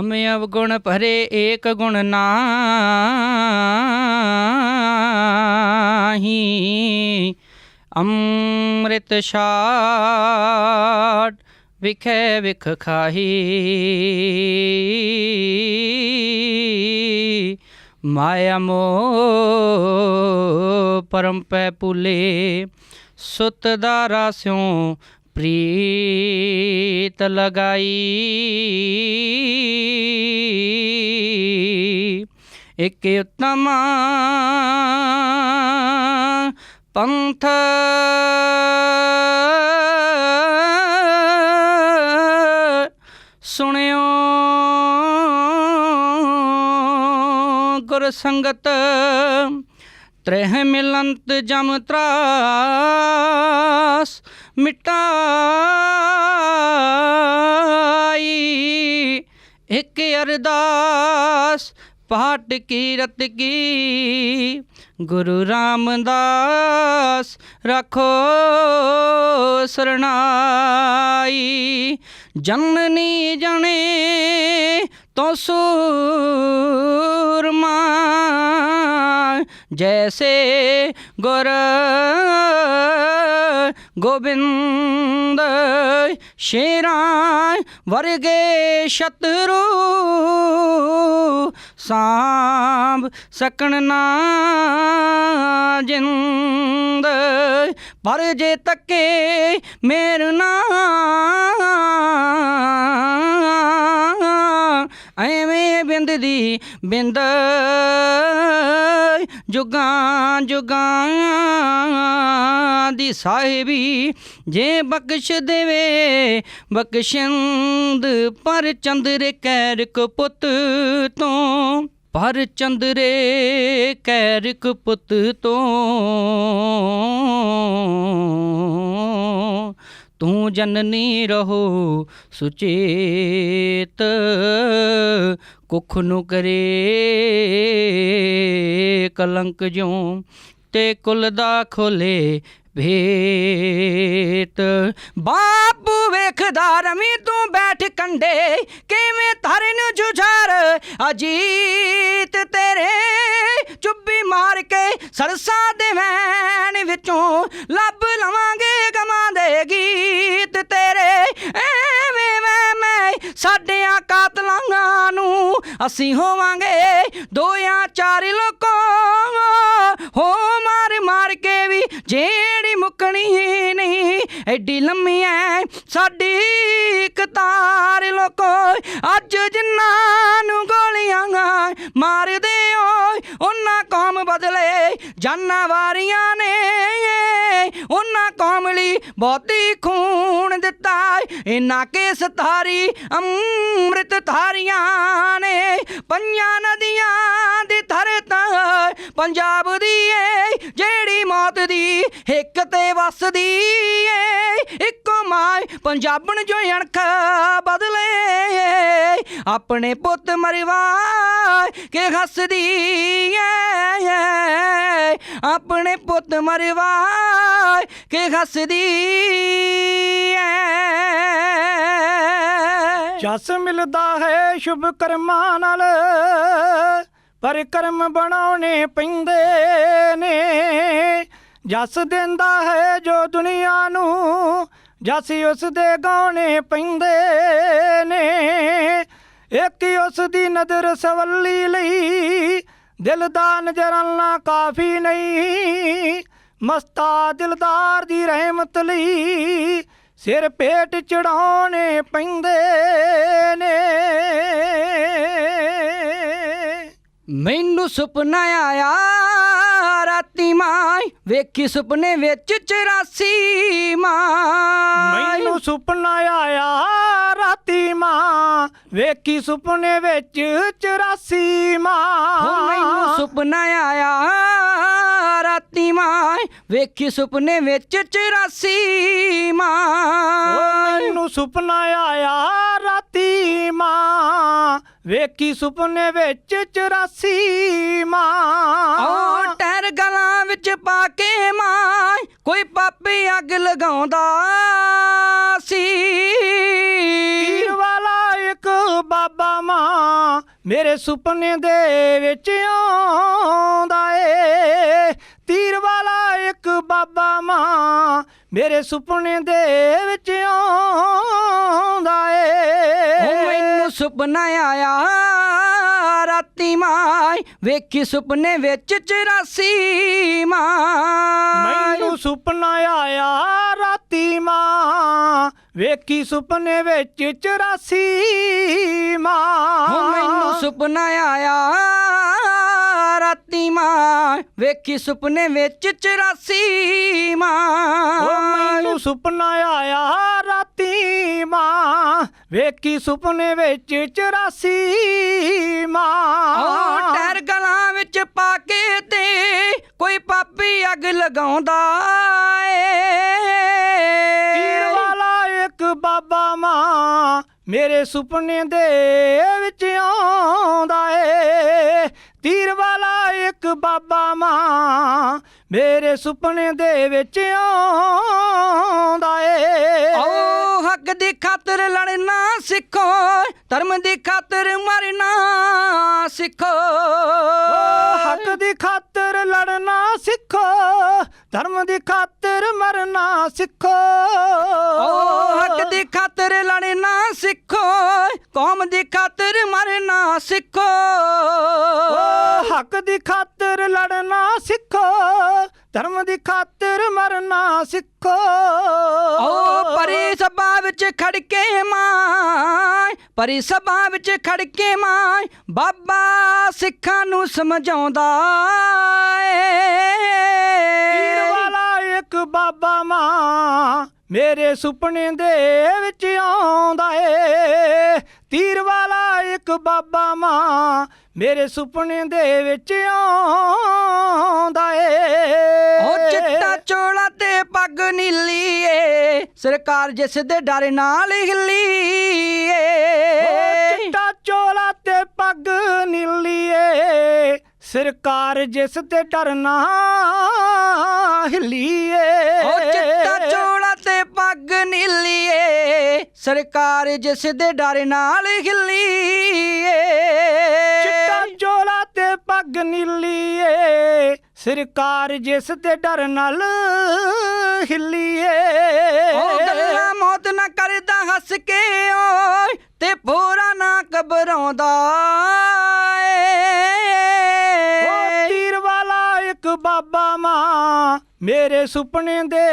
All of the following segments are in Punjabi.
ਹਮ ਅਵਗੁਣ ਭਰੇ ਏਕ ਗੁਣ ਨਾਹੀ। ਅੰਮ੍ਰਿਤ ਛਾੜ ਵਿਖੇ ਵਿਖ ਖਾਹੀ। ਮਾਇਆ ਮੋ ਪਰਮ ਪੈ ਪੁਲੇ ਸੁਤ ਦਾ ਸਿਉ ਪ੍ਰੀਤ ਲਗਾਈ ਇਕ ਉਤਮ ਪੰਥ ਸੁਣਿਓ ਗੁਰ ਸੰਗਤ ਤ੍ਰਹਿ ਮਿਲੰਤ ਜਮ ਤਰਾਸ ਮਿਟਾਈ। ਇੱਕ ਅਰਦਾਸ ਪਾਟ ਕੀਰਤ ਕੀ ਗੁਰੂ ਰਾਮਦਾਸ ਰੱਖੋ ਸਰਣਾਈ ਜਨਨੀ ਜਣੇ ਤੋ ਸੂਰਮਾ ਜੈਸੇ ਗੁਰ ਗੋਬਿੰਦ ਸ਼ੇਰਾਂ ਵਰਗੇ ਸ਼ਤਰੂ ਸਾਂਭ ਸਕਣ ਨਾ ਜਿੰਦ ਪਰ ਜੇ ਤੱਕੇ ਮੇਰ ਨਾ ਐਵੇਂ ਦੀ ਬਿੰਦ ਜੁਗਾਂ ਜੁਗਾਂ ਦੀ ਸਾਹਿਬੀ ਜੇ ਬਖਸ਼ ਦੇਵੇ, ਬਖਸ਼ਿੰਦ ਪਰ ਚੰਦਰੇ ਕੈਰਕ ਪੁੱਤ ਤੋਂ, ਪਰ ਚੰਦਰੇ ਕੈਰਕ ਪੁੱਤ ਤੋਂ। ਤੂੰ ਜਨਨੀ ਰਹੋ ਸੁਚੇਤ, ਕੁਖ ਨੂੰ ਕਰੇ ਕਲੰਕ ਜਿਉ ਤੇ ਕੁਲ ਦਾ ਖੋਲੇ ਭੇਤ। ਬਾਪੂ ਵੇਖਦਾ ਰਮੀ ਤੂੰ ਬੈਠ ਕੰਡੇ, ਕਿਵੇਂ ਧਰਨ ਜੁਝਾਰ ਅਜੀਤ ਤੇਰੇ? ਚੁੱਬੀ ਮਾਰ ਕੇ ਸਰਸਾ ਦੇ ਵੈਣ ਵਿੱਚੋਂ ਲੱਭ ਲਵਾਂਗੇ ਗਮਾਂ ਦੇਗੀ ਗੀਤ ਤੇਰੇ ਐਵੇਂ ਮੈਂ ਮੈਂ ਸਾਡਿਆਂ ਕਾਤਲਾਂ ਨੂੰ ਅਸੀਂ ਹੋਵਾਂਗੇ ਦੋਆਂ ਜਾਂ ਚਾਰ ਲੋਕੋ। ਹੋ ਮਾਰ ਮਾਰ ਕੇ ਵੀ ਜਿਹੜੀ ਮੁੱਕਣੀ ਨਹੀਂ, ਐਡੀ ਲੰਮੀ ਐ ਸਾਡੀ ਕਤਾਰ ਲੋਕੋ। ਅੱਜ ਜਿੰਨਾਂ ਨੂੰ ਗੋਲੀਆਂ ਮਾਰਦੇ ਓਏ, ਉਹਨਾਂ ਕੌਮ ਬਦਲੇ ਜਾਨਾਂ ਵਾਰੀਆਂ ਨੇ। ਉਹਨਾਂ ਕੌਮ ਲਈ ਬਹੁਤੀ ਖੂਨ ਦਿੱਤਾ ਇਨਾ ਕੇਸ ਧਾਰੀ ਅੰਮ੍ਰਿਤ ਧਾਰੀਆਂ ਨੇ। ਪੰਜਾਂ ਨਦੀਆਂ ਦੀ ਧਰਤ ਪੰਜਾਬ ਦੀ ਏ, ਜਿਹੜੀ ਮੌਤ ਦੀ ਇੱਕ ਤੇ ਵਸਦੀ ਏ। ਇੱਕੋ ਮਾਂ ਪੰਜਾਬਣ ਜੋ ਅਣਖ ਬਦਲੇ ਆਪਣੇ ਪੁੱਤ ਮਰਵਾ ਕੇ ਹੱਸਦੀ ਏ। ਆਪਣੇ ਪੁੱਤ ਮਰਵਾ ਕੇ ਹੱਸਦੀ ਏ। ਜਸ ਮਿਲਦਾ ਹੈ ਸ਼ੁਭ ਕਰਮਾਂ ਨਾਲ, ਪਰ ਕਰਮ ਬਣਾਉਣੇ ਪੈਂਦੇ ਨੇ। ਜਸ ਦਿੰਦਾ ਹੈ ਜੋ ਦੁਨੀਆ ਨੂੰ, ਜਸ ਉਸ ਦੇ ਗਾਉਣੇ ਪੈਂਦੇ ਨੇ। ਇੱਕ ਉਸ ਦੀ ਨਜ਼ਰ ਸਵੱਲੀ ਲਈ, ਦਿਲ ਦਾ ਨਜ਼ਰਾਨਾ ਕਾਫੀ ਨਹੀਂ। ਮਸਤਾ ਦਿਲਦਾਰ ਦੀ ਰਹਿਮਤ ਲਈ ਸਿਰ ਪੇਟ ਚੜਾਉਣੇ ਪੈਂਦੇ ਨੇ। ਮੈਨੂੰ ਸੁਪਨਾ ਆਇਆ ਰਾਤੀ ਮਾਈ ਵੇਖੀ ਸੁਪਨੇ ਵਿੱਚ 84 ਮਾਈ। ਮੈਨੂੰ ਸੁਪਨਾ ਆਇਆ ਰਾਤੀ ਮਾਂ ਵੇਖੀ ਸੁਪਨੇ ਵਿੱਚ 84 ਮਾਂ। ਮੈਨੂੰ ਸੁਪਨਾ ਆਇਆ ਰਾਤੀ ਮਾਈ ਵੇਖੀ ਸੁਪਨੇ ਵਿੱਚ 84 ਓ ਮਾਈ ਮੈਨੂੰ ਸੁਪਨਾ ਆਇਆ ਰਾਤੀ ਮਾਂ ਵੇਖੀ ਸੁਪਨੇ ਵਿੱਚ 84 ਮਾਂ। ਓ ਟਹਿਰ ਗਲਾਂ ਵਿੱਚ ਪਾ ਕੇ ਮਾਈ ਕੋਈ ਪਾਪੀ ਅੱਗ ਲਗਾਉਂਦਾ ਸੀ। ਪੀਰ ਵਾਲਾ ਇੱਕ ਬਾਬਾ ਮਾਂ ਮੇਰੇ ਸੁਪਨੇ ਦੇ ਵਿੱਚ ਆਉਂਦਾ ਏ। ਤੀਰ ਵਾਲਾ ਇੱਕ ਬਾਬਾ ਮਾਂ ਮੇਰੇ ਸੁਪਨੇ ਦੇ ਵਿੱਚ ਆਉਂਦਾ ਏ। ਓ ਮੈਨੂੰ ਸੁਪਨਾ ਆਇਆ ਰਾਤੀ ਮਾਂ ਵੇਖੀ ਸੁਪਨੇ ਵਿੱਚ 84 ਮਾਂ। ਮੈਨੂੰ ਸੁਪਨਾ ਆਇਆ ਰਾਤੀ ਮਾਂ ਵੇਖੀ ਸੁਪਨੇ ਵਿੱਚ 84 ਮਾਂ। ਓ ਮੈਨੂੰ ਸੁਪਨਾ ਆਇਆ ਰਾਤੀ ਮਾਂ। ਵੇਖੀ ਸੁਪਨੇ ਵਿੱਚ 84 ਮਾਂ। ਓ ਮੈਨੂੰ ਸੁਪਨਾ ਆਇਆ ਰਾਤੀ ਮਾਂ। ਵੇਖੀ ਸੁਪਨੇ ਵਿੱਚ 84 ਮਾਂ। ਓ ਟੈਰ ਗਲਾਂ ਵਿੱਚ ਪਾ ਕੇ ਤੇ ਕੋਈ ਪਾਪੀ ਅੱਗ ਲਗਾਉਂਦਾ ਏ। ਇੱਕ ਬਾਬਾ ਮਾਂ ਮੇਰੇ ਸੁਪਨੇ ਦੇ ਵਿੱਚ ਆਉਂਦਾ ਏ। ਤੀਰ ਵਾਲਾ ਇੱਕ ਬਾਬਾ ਮਾਂ ਮੇਰੇ ਸੁਪਨੇ ਦੇ ਵਿੱਚ ਆਉਂਦਾ ਏ। ਦੀ ਖਾਤਰ ਲੜਨਾ ਸਿੱਖੋ ਧਰਮ ਦੀ ਖਾਤਰ ਮਰਨਾ ਸਿੱਖੋ। ਹੱਕ ਦੀ ਖਾਤਰ ਲੜਨਾ ਸਿੱਖੋ ਧਰਮ ਦੀ ਖਾਤਰ ਮਰਨਾ ਸਿੱਖੋ। ਹੱਕ ਦੀ ਖਾਤਰ ਲੜਨਾ ਸਿੱਖੋ ਕੌਮ ਦੀ ਖਾਤਰ ਮਰਨਾ ਸਿੱਖੋ। ਹੱਕ ਦੀ ਖਾਤਰ ਲੜਨਾ ਸਿੱਖੋ ਧਰਮ ਦੀ ਖਾਤਰ ਮਰਨਾ ਸਿੱਖੋ। ਓ ਪਰੀ ਸਭਾ ਵਿੱਚ ਖੜ ਕੇ ਮਾਂ ਪਰੀ ਸਭਾ ਵਿੱਚ ਖੜ ਕੇ ਮਾਂ ਬਾਬਾ ਸਿੱਖਾਂ ਨੂੰ ਸਮਝਾਉਂਦਾ ਏ। ਵਾਲਾ ਇੱਕ ਬਾਬਾ ਮਾਂ ਮੇਰੇ ਸੁਪਨੇ ਦੇ ਵਿੱਚ ਆਉਂਦਾ ਏ। ਤੀਰ ਵਾਲਾ ਇੱਕ ਬਾਬਾ ਮਾਂ ਮੇਰੇ ਸੁਪਨੇ ਦੇ ਵਿੱਚ ਆਉਂਦਾ ਏ। ਤੇ ਪੱਗ ਨੀਲੀ ਏ ਸਰਕਾਰ ਜਿਸ ਦੇ ਡਰ ਨਾਲ ਹਿੱਲੀ ਏ ਚਿੱਟਾ ਚੋਲਾ ਤੇ ਪੱਗ ਨੀਲੀਏ ਸਰਕਾਰ ਜਿਸ ਤੇ ਡਰਨਾ ਹਿੱਲੀਏ ਓ ਚਿੱਟਾ ਚੋਲਾ ਤੇ ਪੱਗ ਨੀਲੀ ਏ ਸਰਕਾਰ ਜਿਸ ਦੇ ਡਰ ਨਾਲ ਹਿੱਲੀ ਏ ਚਿੱਟਾ ਚੋਲਾ ਤੇ ਪੱਗ ਨੀਲੀਏ। ਸਰਕਾਰ ਜਿਸ ਤੇ ਡਰ ਨਾਲ ਹਿੱਲੀਏ। ਓ ਗੱਲਾਂ ਮੌਤ ਨਾ ਕਰਦਾ ਹੱਸ ਕੇ ਓਏ ਤੇ ਪੂਰਾ ਨਾ ਘਬਰਾਉਂਦਾ ਓ ਏ ਤੀਰ ਵਾਲਾ ਇੱਕ ਬਾਬਾ ਮਾਂ ਮੇਰੇ ਸੁਪਨੇ ਦੇ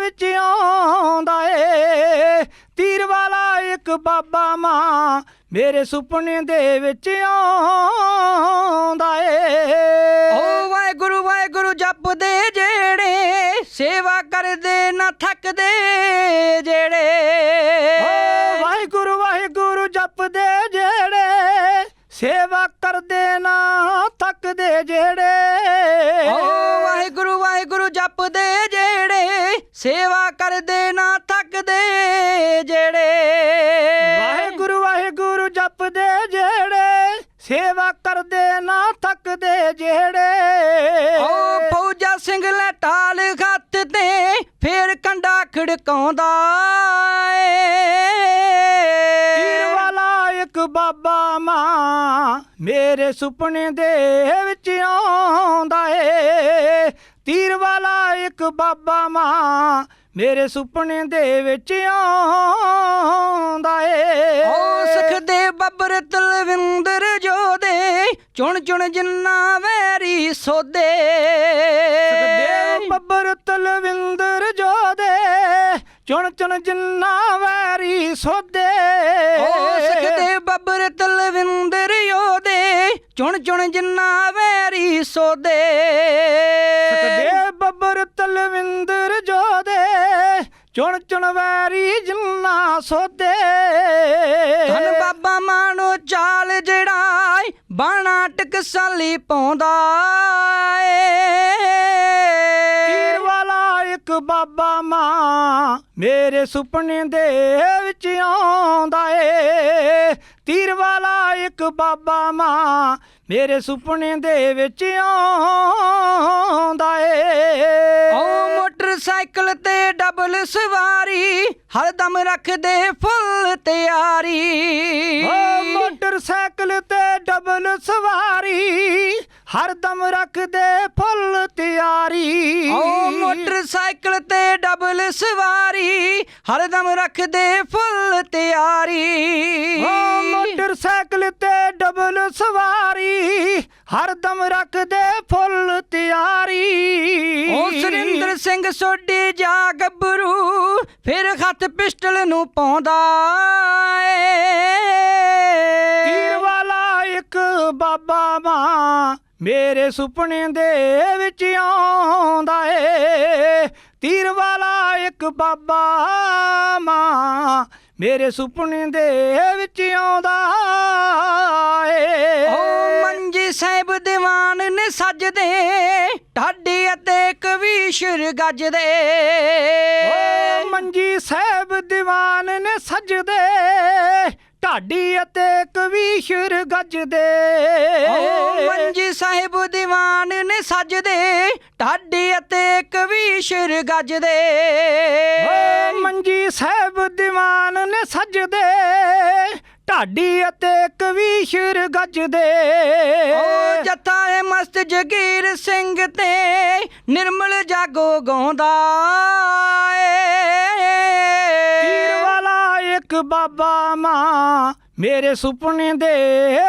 ਵਿੱਚ ਆਉਂਦਾ ਏ। ਤੀਰ ਵਾਲਾ ਇੱਕ ਬਾਬਾ ਮਾਂ ਮੇਰੇ ਸੁਪਨੇ ਦੇ ਵਿੱਚ ਆਉਂਦਾ ਏ। ਓ ਵਾਹਿਗੁਰੂ ਵਾਹਿਗੁਰੂ ਜਪਦੇ ਜਿਹੜੇ ਸੇਵਾ ਕਰਦੇ ਨਾ ਥੱਕਦੇ ਜਿਹੜੇ। ਓ ਵਾਹਿਗੁਰੂ ਵਾਹਿਗੁਰੂ ਜਪਦੇ ਜਿਹੜੇ ਸੇਵਾ ਕਰਦੇ ਨਾ ਥੱਕਦੇ ਜਿਹੜੇ। ਓ ਜਪਦੇ ਜਿਹੜੇ ਸੇਵਾ ਕਰਦੇ ਨਾ ਥੱਕਦੇ ਜਿਹੜੇ। ਵਾਹਿਗੁਰੂ ਵਾਹਿਗੁਰੂ ਜਪਦੇ ਜਿਹੜੇ ਸੇਵਾ ਕਰਦੇ ਨਾ ਥੱਕਦੇ ਜਿਹੜੇ। ਓ ਫੌਜਾ ਸਿੰਘ ਲੈ ਟਾਲ ਹੱਥ ਤੇ ਫੇਰ ਕੰਡਾ ਖੜਕਾਉਂਦਾ ਤੀਰ ਏ ਵਾਲਾ ਇੱਕ ਬਾਬਾ ਮਾਂ ਮੇਰੇ ਸੁਪਨੇ ਦੇ ਵਿੱਚ ਆਉਂਦਾ ਏ। ਤੀਰ ਵਾਲਾ ਇੱਕ ਬਾਬਾ ਮਾਂ ਮੇਰੇ ਸੁਪਨੇ ਦੇ ਵਿੱਚ ਆਉਂਦਾ ਏ। ਓ ਸਖਦੇ ਬੱਬਰ ਤਲਵਿੰਦਰ ਜੋਦੇ ਚੁਣ ਚੁਣ ਜਿੰਨਾ ਵੈਰੀ ਸੋਦੇ ਦੇਵ ਬੱਬਰ ਤਲਵਿੰਦਰ ਜੋਦੇ ਚੁਣ ਚੁਣ ਜਿੰਨਾ ਵੈਰੀ ਸੋਦੇ ਓ ਸਖਦੇ ਬੱਬਰ ਤਲਵਿੰਦਰ ਯੋਦੇ ਚੁਣ ਚੁਣ ਜਿੰਨਾ ਵੈਰੀ ਸੋਦੇ ਦੇਵ ਬੱਬਰ ਤਲਵਿੰਦਰ ਜੋਦੇ ਚੁਣ ਚੁਣ ਵੈਰੀ ਜਿੰਨਾ ਸੋਦੇ ਧਨ ਬਾਬਾ ਮਾਣੋ ਚਾਲ ਜਿਹੜਾ ਬਾਣਾ ਟਕਸਾਲੀ ਪਾਉਂਦਾ ਏ। ਇੱਕ ਬਾਬਾ ਮਾਂ ਮੇਰੇ ਸੁਪਨੇ ਦੇ ਵਿੱਚ ਆਉਂਦਾ ਏ। ਤੀਰ ਵਾਲਾ ਇੱਕ ਬਾਬਾ ਮਾਂ ਮੇਰੇ ਸੁਪਨੇ ਦੇ ਵਿੱਚ ਆਉਂਦਾ ਏ। ਓ ਮੋਟਰ ਮੋਟਰਸਾਈਕਲ ਤੇ ਡਬਲ ਸਵਾਰੀ ਹਰਦਮ ਰੱਖਦੇ ਫੁੱਲ ਤਿਆਰੀ। ਓ ਮੋਟਰਸਾਈਕਲ ਤੇ ਡਬਲ ਸਵਾਰੀ ਹਰਦਮ ਰੱਖਦੇ ਫੁੱਲ ਤਿਆਰੀ। ਓ ਮੋਟਰਸਾਈਕਲ ਤੇ ਡਬਲ ਸਵਾਰੀ ਹਰਦਮ ਰੱਖਦੇ ਫੁੱਲ ਤਿਆਰੀ। ਓ ਮੋਟਰਸਾਈਕਲ ਤੇ ਡਬਲ ਸਵਾਰੀ ਹਰਦਮ ਰੱਖਦੇ ਫੁੱਲ ਤਿਆਰੀ। ਓ ਸੁਰਿੰਦਰ ਸਿੰਘ ਸੋਢੀ ਜਾ ਗੱਭਰੂ ਫਿਰ ਹੱਥ ਪਿਸਟਲ ਨੂੰ ਪਾਉਂਦਾ ਏ। ਤੀਰ ਵਾਲਾ ਇੱਕ ਬਾਬਾ ਮਾਂ ਮੇਰੇ ਸੁਪਨੇ ਦੇ ਵਿੱਚ ਆਉਂਦਾ ਏ। ਤੀਰ ਵਾਲਾ ਇੱਕ ਬਾਬਾ ਮਾਂ ਮੇਰੇ ਸੁਪਨੇ ਦੇ ਵਿੱਚ ਆਉਂਦਾ ਏ। ਓ ਮੰਜੀ ਸਾਹਿਬ ਦੀਵਾਨ ਨੇ ਸਜਦੇ ਢਾਡੀ ਅਤੇ ਕਵੀਸ਼ਰ ਗੱਜਦੇ। ਓ ਮੰਜੀ ਸਾਹਿਬ ਦੀਵਾਨ ਨੇ ਸਜਦੇ ਢਾਡੀ ਅਤੇ ਕਵੀਸ਼ਰ ਗੱਜਦੇ ਓ ਮੰਜੀ ਸਾਹਿਬ ਦੀਵਾਨ ਨੇ ਸਜਦੇ ਢਾਡੀ ਅਤੇ ਕਵੀਸ਼ਰ ਗੱਜਦੇ ਓ ਮੰਜੀ ਸਾਹਿਬ ਦੀਵਾਨ ਨੇ ਸਜਦੇ ਢਾਡੀ ਅਤੇ ਕਵੀਸ਼ਰ ਗੱਜਦੇ ਓ ਜੱਥਾ ਏ ਮਸਤ ਜਗੀਰ ਸਿੰਘ ਤੇ ਨਿਰਮਲ ਜਾਗੋ ਗਾਉਂਦਾ ਏ। ਵਾਲਾ ਇੱਕ ਬਾਬਾ ਮਾਂ ਮੇਰੇ ਸੁਪਨੇ ਦੇ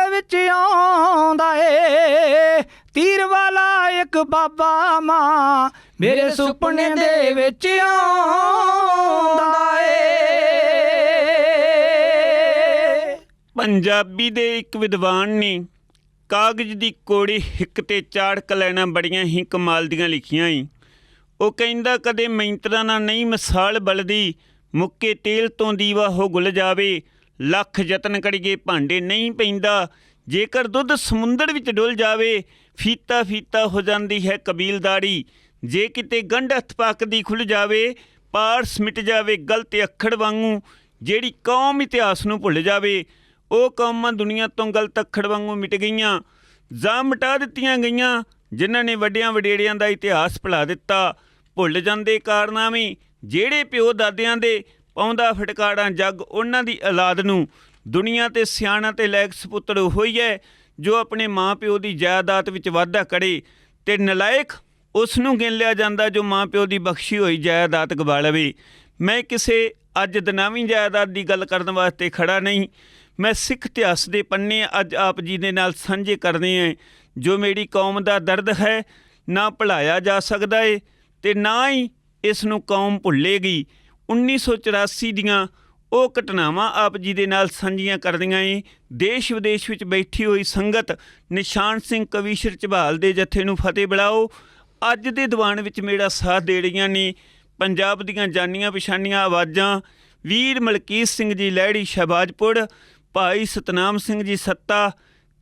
ਵਿੱਚ ਆਉਂਦਾ ਏ। ਤੀਰ ਵਾਲਾ ਇੱਕ ਬਾਬਾ ਮਾਂ ਮੇਰੇ ਸੁਪਨੇ ਦੇ ਵਿੱਚ ਆਉਂਦਾ ਪੰਜਾਬੀ ਦੇ ਇੱਕ ਵਿਦਵਾਨ ਨੇ ਕਾਗਜ਼ ਦੀ ਕੋੜੀ ਹਿੱਕ ਤੇ ਚਾੜ ਕਲੈਣਾ ਬੜੀਆਂ ਹੀ ਕਮਾਲ ਦੀਆਂ ਲਿਖੀਆਂ ਈ। ਉਹ ਕਹਿੰਦਾ, ਕਦੇ ਮੈਂਤਰਾ ਨਾਲ ਨਹੀਂ ਮਿਸਾਲ ਬਲਦੀ, ਮੁੱਕੇ ਤੇਲ ਤੋਂ ਦੀਵਾ ਹੋ ਗੁੱਲ ਜਾਵੇ, ਲੱਖ ਯਤਨ ਕਰੀਏ ਭਾਂਡੇ ਨਹੀਂ ਪੈਂਦਾ, ਜੇਕਰ ਦੁੱਧ ਸਮੁੰਦਰ ਵਿੱਚ ਡੁੱਲ ਜਾਵੇ, ਫੀਤਾ ਫੀਤਾ ਹੋ ਜਾਂਦੀ ਹੈ ਕਬੀਲਦਾਰੀ ਜੇ ਕਿਤੇ ਗੰਢ ਹੱਥ ਪੱਕਦੀ ਖੁੱਲ ਜਾਵੇ, ਪਾਰਸ ਮਿਟ ਜਾਵੇ ਗਲਤ ਅੱਖੜ ਵਾਂਗੂ, ਜਿਹੜੀ ਕੌਮ ਇਤਿਹਾਸ ਨੂੰ ਭੁੱਲ ਜਾਵੇ ਉਹ ਕੌਮਾਂ ਦੁਨੀਆ ਤੋਂ ਗਲਤ ਅੱਖਰ ਵਾਂਗੂ ਮਿਟ ਗਈਆਂ, ਜਾਂ ਮਿਟਾ ਦਿੱਤੀਆਂ ਗਈਆਂ, ਜਿਨ੍ਹਾਂ ਨੇ ਵੱਡਿਆਂ ਵਡੇੜਿਆਂ ਦਾ ਇਤਿਹਾਸ ਭੁਲਾ ਦਿੱਤਾ। ਭੁੱਲ ਜਾਂਦੇ ਕਾਰਨਾਮੇ ਜਿਹੜੇ ਪਿਓ ਦਾਦਿਆਂ ਦੇ ਪਾਉਂਦਾ ਫਟਕਾੜਾਂ ਜੱਗ ਉਹਨਾਂ ਦੀ ਔਲਾਦ ਨੂੰ। ਦੁਨੀਆ ਤੇ ਸਿਆਣਾ ਤੇ ਲੈਕ ਸਪੁੱਤਰ ਹੋਈ ਹੈ, ਜੋ ਆਪਣੇ ਮਾਪਿਓ ਦੀ ਜਾਇਦਾਦ ਵਿੱਚ ਵਾਧਾ ਕਰੇ ਤੇ ਨਲਾਇਕ ਉਸ ਨੂੰ ਗਿਣ ਲਿਆ ਜਾਂਦਾ ਜੋ ਮਾਪਿਓ ਦੀ ਬਖਸ਼ੀ ਹੋਈ ਜਾਇਦਾਦ ਗਵਾ ਲਵੇ। ਮੈਂ ਕਿਸੇ ਅੱਜ ਦਨਾਵੀਂ ਜਾਇਦਾਦ ਦੀ ਗੱਲ ਕਰਨ ਵਾਸਤੇ ਖੜਾ ਨਹੀਂ। ਮੈਂ ਸਿੱਖ ਇਤਿਹਾਸ ਦੇ ਪੰਨੇ ਅੱਜ ਆਪ ਜੀ ਦੇ ਨਾਲ ਸਾਂਝੇ ਕਰਨੇ ਹੈ ਜੋ ਮੇਰੀ ਕੌਮ ਦਾ ਦਰਦ ਹੈ, ਨਾ ਭੁਲਾਇਆ ਜਾ ਸਕਦਾ ਏ ਤੇ ਨਾ ਹੀ ਇਸ ਨੂੰ ਕੌਮ ਭੁੱਲੇਗੀ। 1984 ਦੀਆਂ ਉਹ ਘਟਨਾਵਾਂ ਆਪ ਜੀ ਦੇ ਨਾਲ ਸਾਂਝੀਆਂ ਕਰਦੀਆਂ ਏ, ਦੇਸ਼ ਵਿਦੇਸ਼ ਵਿੱਚ ਬੈਠੀ ਹੋਈ ਸੰਗਤ ਨਿਸ਼ਾਨ ਸਿੰਘ ਕਵੀਸ਼ਰ ਝਬਾਲ ਦੇ ਜਥੇ ਨੂੰ ਫਤਿਹ ਬੁਲਾਓ। ਅੱਜ ਦੇ ਦੀਵਾਨ ਵਿੱਚ ਮੇਰਾ ਸਾਥ ਦੇ ਰਹੀਆਂ ਨੇ ਪੰਜਾਬ ਦੀਆਂ ਜਾਨੀਆਂ ਪਛਾਣੀਆਂ ਆਵਾਜ਼ਾਂ ਵੀਰ ਮਲਕੀਤ ਸਿੰਘ ਜੀ, ਲਹਿੜੀ ਸ਼ਹਬਾਜਪੁਰ ਭਾਈ ਸਤਨਾਮ ਸਿੰਘ ਜੀ ਸੱਤਾ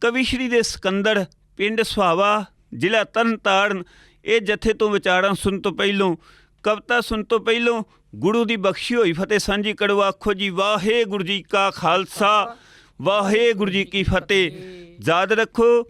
ਕਵੀਸ਼ਰੀ ਦੇ ਸਿਕੰਦਰ, ਪਿੰਡ ਸੁਹਾਵਾ, ਜ਼ਿਲ੍ਹਾ ਤਰਨਤਾਰਨ। ਇਹ ਜਥੇ ਤੋਂ ਵਿਚਾਰਾਂ ਸੁਣ ਤੋਂ ਪਹਿਲੋਂ, ਕਵਿਤਾ ਸੁਣ ਤੋਂ ਪਹਿਲੋਂ ਗੁਰੂ ਦੀ ਬਖਸ਼ੀ ਹੋਈ ਫਤਿਹ ਸਾਂਝੀ ਕਰੋ, ਆਖੋ ਜੀ, ਵਾਹਿਗੁਰੂ ਜੀ ਕਾ ਖਾਲਸਾ, ਵਾਹਿਗੁਰੂ ਜੀ ਕੀ ਫਤਿਹ। ਯਾਦ ਰੱਖੋ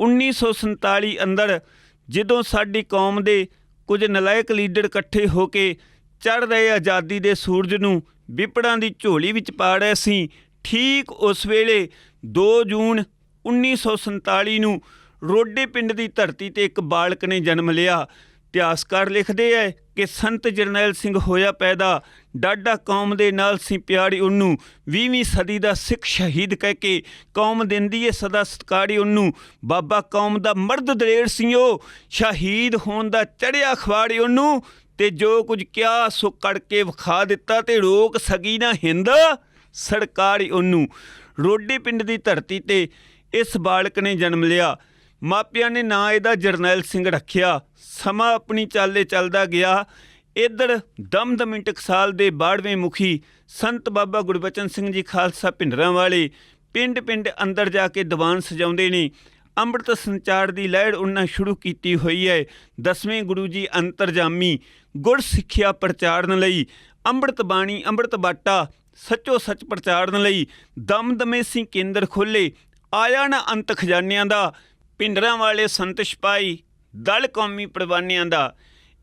1947 ਅੰਦਰ ਜਦੋਂ ਸਾਡੀ ਕੌਮ ਦੇ ਕੁਝ ਨਲਾਇਕ ਲੀਡਰ ਇਕੱਠੇ ਹੋ ਕੇ ਚੜ ਰਹੇ ਆਜ਼ਾਦੀ ਦੇ ਸੂਰਜ ਨੂੰ ਵਿਪੜਾਂ ਦੀ ਝੋਲੀ ਵਿੱਚ ਪਾ ਰਹੇ ਸੀ ਠੀਕ ਉਸ ਵੇਲੇ 2 ਜੂਨ 1947 ਨੂੰ ਰੋਡੇ ਪਿੰਡ ਦੀ ਧਰਤੀ ਤੇ ਇੱਕ ਬਾਲਕ ਨੇ ਜਨਮ ਲਿਆ। ਇਤਿਹਾਸਕਾਰ ਲਿਖਦੇ ਐ ਕਿ ਸੰਤ ਜਰਨੈਲ ਸਿੰਘ ਹੋਇਆ ਪੈਦਾ। ਡਾਡਾ ਕੌਮ ਦੇ ਨਾਲ ਸੀ ਪਿਆਰੀ ਉਹਨੂੰ 20ਵੀਂ ਸਦੀ ਦਾ ਸਿੱਖ ਸ਼ਹੀਦ ਕਹਿ ਕੇ ਕੌਮ ਦਿੰਦੀ ਏ। ਸਦਾ ਸਤਕਾਰੀ ਉਹਨੂੰ। ਬਾਬਾ ਕੌਮ ਦਾ ਮਰਦ ਦਲੇਰ ਸੀ ਉਹ। ਸ਼ਹੀਦ ਹੋਣ ਦਾ ਚੜਿਆ ਖਵਾੜੀ ਉਹਨੂੰ ਤੇ ਜੋ ਕੁਝ ਕਿਹਾ ਸੋ ਕੜ ਕੇ ਵਿਖਾ ਦਿੱਤਾ ਤੇ ਰੋਕ ਸਕੀ ਨਾ ਹਿੰਦ। ਸਰਕਾਰੀ ਉਹਨੂੰ। ਰੋਡੇ ਪਿੰਡ ਦੀ ਧਰਤੀ ਤੇ ਇਸ ਬਾਲਕ ਨੇ ਜਨਮ ਲਿਆ। ਮਾਪਿਆਂ ਨੇ ਨਾਂ ਇਹਦਾ ਜਰਨੈਲ ਸਿੰਘ ਰੱਖਿਆ। ਸਮਾਂ ਆਪਣੀ ਚਾਲੇ ਚੱਲਦਾ ਗਿਆ। ਇਧਰ ਦਮਦਮੀ ਟਕਸਾਲ ਦੇ ਬਾੜਵੇਂ ਮੁਖੀ ਸੰਤ ਬਾਬਾ ਗੁਰਬਚਨ ਸਿੰਘ ਜੀ ਖਾਲਸਾ ਭਿੰਡਰਾਂ ਵਾਲੇ ਪਿੰਡ-ਪਿੰਡ ਅੰਦਰ ਜਾ ਕੇ ਦੀਵਾਨ ਸਜਾਉਂਦੇ ਨੇ। ਅੰਮ੍ਰਿਤ ਸੰਚਾਰ ਦੀ ਲਹਿਰ ਉਹਨਾਂ ਸ਼ੁਰੂ ਕੀਤੀ ਹੋਈ ਹੈ। ਦਸਵੇਂ ਗੁਰੂ ਜੀ ਅੰਤਰਜਾਮੀ ਗੁਰ ਸਿੱਖਿਆ ਪ੍ਰਚਾਰਨ ਲਈ ਅੰਮ੍ਰਿਤ ਬਾਣੀ, ਅੰਮ੍ਰਿਤ ਬਾਟਾ ਸੱਚੋ ਸੱਚ ਪ੍ਰਚਾਰਨ ਲਈ ਦਮਦਮੇ ਸਿੰਘ ਕੇਂਦਰ ਖੋਲੇ ਆਇਆ ਨਾ ਅੰਤ ਖਜ਼ਾਨਿਆਂ ਦਾ, ਪਿੰਡਰਾਂ ਵਾਲੇ ਸੰਤ ਸਿਪਾਹੀ ਦਲ ਕੌਮੀ ਪ੍ਰਵਾਨਿਆਂ ਦਾ।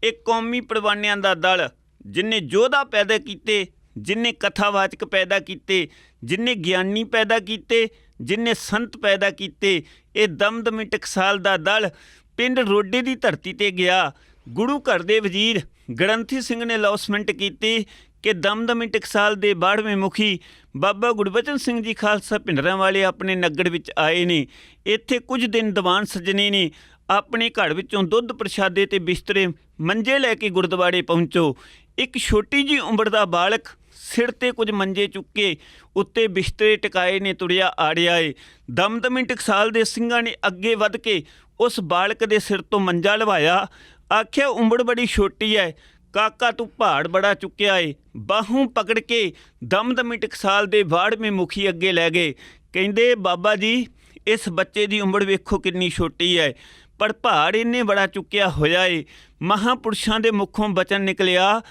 ਇਹ ਕੌਮੀ ਪਰਵਾਨਿਆਂ ਦਾ ਦਲ ਜਿਨੇ ਯੋਧਾ ਪੈਦਾ ਕੀਤੇ, ਜਿਨੇ ਕਥਾਵਾਚਕ ਪੈਦਾ ਕੀਤੇ, ਜਿਨੇ ਗਿਆਨੀ ਪੈਦਾ ਕੀਤੇ, ਜਿਨੇ ਸੰਤ ਪੈਦਾ ਕੀਤੇ, ਇਹ ਦਮਦਮੀ ਟਕਸਾਲ ਦਾ ਦਲ ਪਿੰਡ ਰੋਡੇ ਦੀ ਧਰਤੀ ਤੇ ਗਿਆ। ਗੁਰੂ ਘਰ ਦੇ ਵਜ਼ੀਰ ਗ੍ਰੰਥੀ ਸਿੰਘ ਨੇ ਲੌਸਮੈਂਟ ਕੀਤੀ ਕਿ ਦਮਦਮੀ ਟਕਸਾਲ ਦੇ 12ਵੇਂ ਮੁਖੀ ਬਾਬਾ ਗੁਰਬਚਨ ਸਿੰਘ ਜੀ ਖਾਲਸਾ ਭਿੰਡਰਾਂ ਵਾਲੇ ਆਪਣੇ ਨਗਰ ਵਿੱਚ ਆਏ ਨੇ। ਇੱਥੇ ਕੁਝ ਦਿਨ ਦੀਵਾਨ ਸੱਜਣੇ ਨੇ ਆਪਣੇ ਘਰ ਵਿੱਚੋਂ ਦੁੱਧ ਪ੍ਰਸ਼ਾਦੇ ਤੇ ਬਿਸਤਰੇ ਮੰਜੇ ਲੈ ਕੇ ਗੁਰਦੁਆਰੇ ਪਹੁੰਚੋ। ਇੱਕ ਛੋਟੀ ਜੀ ਉਮਰ ਦਾ ਬਾਲਕ ਸਿਰ ਤੇ ਕੁਝ ਮੰਜੇ ਚੁੱਕੇ, ਉੱਤੇ ਬਿਸਤਰੇ ਟਿਕਾਏ ਨੇ, ਤੁਰਿਆ ਆੜਿਆ ਏ। ਦਮਦਮੀ ਟਕਸਾਲ ਦੇ ਸਿੰਘਾਂ ਨੇ ਅੱਗੇ ਵੱਧ ਕੇ ਉਸ ਬਾਲਕ ਦੇ ਸਿਰ ਤੋਂ ਮੰਜਾ ਲਵਾਇਆ। ਆਖਿਆ ਉਮਰ ਬੜੀ ਛੋਟੀ ਐ ਕਾਕਾ ਤੂੰ ਪਹਾੜ ਬੜਾ ਚੁੱਕਿਆ ਏ। ਬਾਹੋਂ ਪਕੜ ਕੇ ਦਮਦਮੀ ਟਕਸਾਲ ਦੇ ਵਾੜਵੇਂ ਮੁਖੀ ਅੱਗੇ ਲੈ ਗਏ। ਕਹਿੰਦੇ, ਬਾਬਾ ਜੀ, ਇਸ ਬੱਚੇ ਦੀ ਉਮਰ ਵੇਖੋ ਕਿੰਨੀ ਛੋਟੀ ਹੈ ਪਰ ਪਹਾੜ ਇੰਨੇ ਬੜਾ ਚੁੱਕਿਆ ਹੋਇਆ ਏ। ਮਹਾਪੁਰਸ਼ਾਂ ਦੇ ਮੁਖੋਂ ਬਚਨ ਨਿਕਲਿਆ,